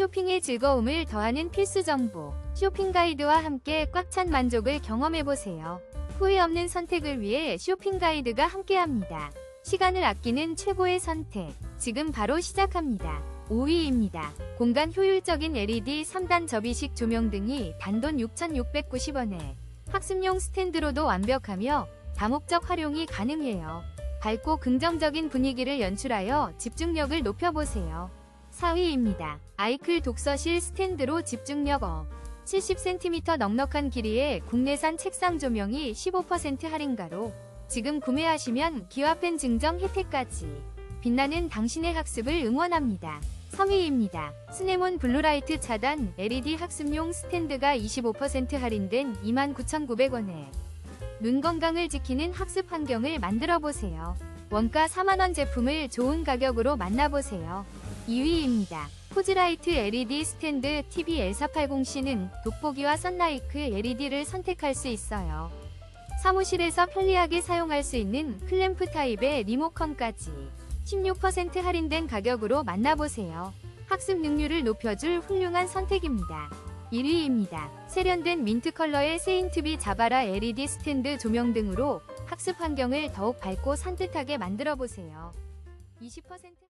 쇼핑의 즐거움을 더하는 필수 정보. 쇼핑 가이드와 함께 꽉 찬 만족을 경험해보세요. 후회 없는 선택을 위해 쇼핑 가이드가 함께합니다. 시간을 아끼는 최고의 선택. 지금 바로 시작합니다. 5위입니다. 공간 효율적인 LED 3단 접이식 조명 등이 단돈 6,690원에 학습용 스탠드로도 완벽하며 다목적 활용이 가능해요. 밝고 긍정적인 분위기를 연출하여 집중력을 높여보세요. 4위입니다. 아이클 독서실 스탠드로 집중력 업. 70cm 넉넉한 길이의 국내산 책상 조명이 15% 할인가로 지금 구매하시면 기와펜 증정 혜택까지 빛나는 당신의 학습을 응원합니다. 3위입니다. 스네몬 블루라이트 차단 LED 학습용 스탠드가 25% 할인된 29,900원에 눈 건강을 지키는 학습 환경을 만들어 보세요. 원가 4만원 제품을 좋은 가격으로 만나보세요. 2위입니다. 포즈라이트 LED 스탠드 TV L480C는 돋보기와 선라이크 LED를 선택할 수 있어요. 사무실에서 편리하게 사용할 수 있는 클램프 타입의 리모컨까지 16% 할인된 가격으로 만나보세요. 학습 능률을 높여줄 훌륭한 선택입니다. 1위입니다. 세련된 민트 컬러의 세인트비 자바라 LED 스탠드 조명 등으로 학습 환경을 더욱 밝고 산뜻하게 만들어 보세요. 20%